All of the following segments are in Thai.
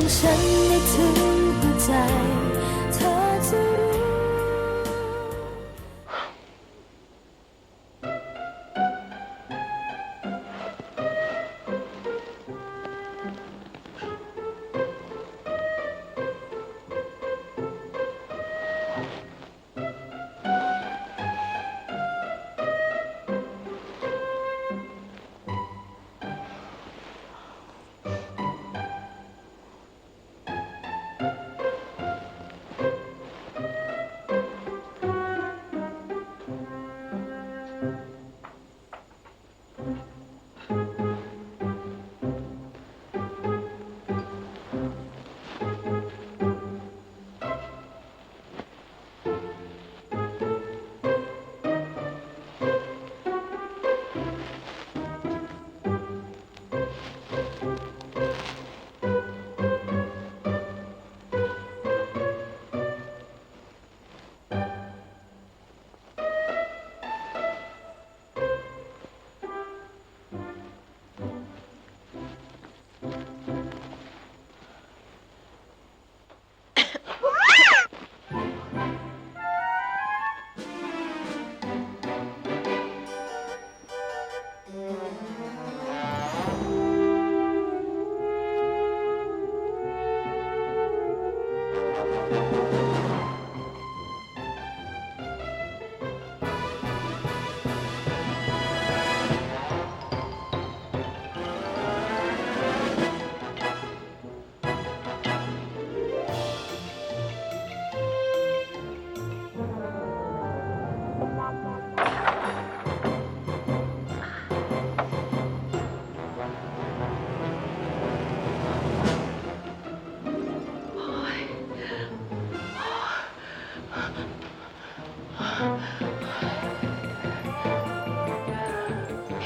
ของฉันให้ถึงหัวใจ เธอจะรู้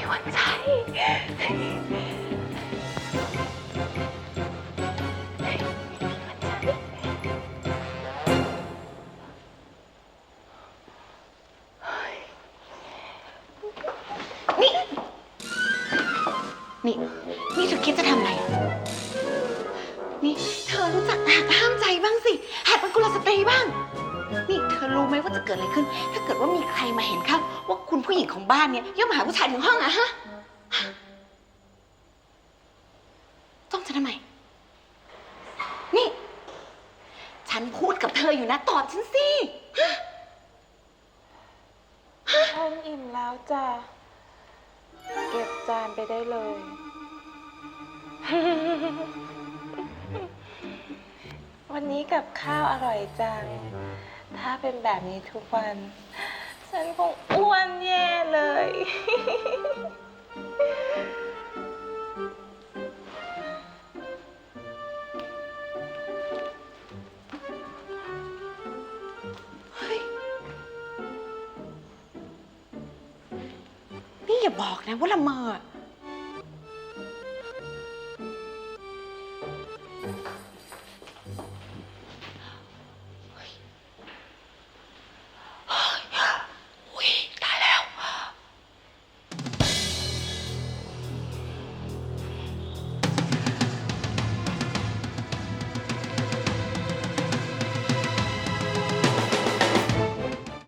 พี่วันใจ นี่ นี่ นี่เธอคิดจะทำอะไรอะนี่ เธอรู้จักหักห้ามใจ เกิดอะไรขึ้น ถ้าเกิดว่ามีใครมาเห็นเข้าว่าคุณผู้หญิงของบ้านเนี่ยย่อมหาผู้ชายถึงห้องอะฮะต้องจะทำไม นี่ ฉันพูดกับเธออยู่นะตอบฉันสิฉันอิ่มแล้วจ้ะ เก็บจานไปได้เลย วันนี้กับข้าวอร่อยจัง ถ้าเป็นแบบนี้ทุกวัน ฉันคงอ้วนแย่เลย เฮ้ย นี่อย่าบอกนะว่าละเมอ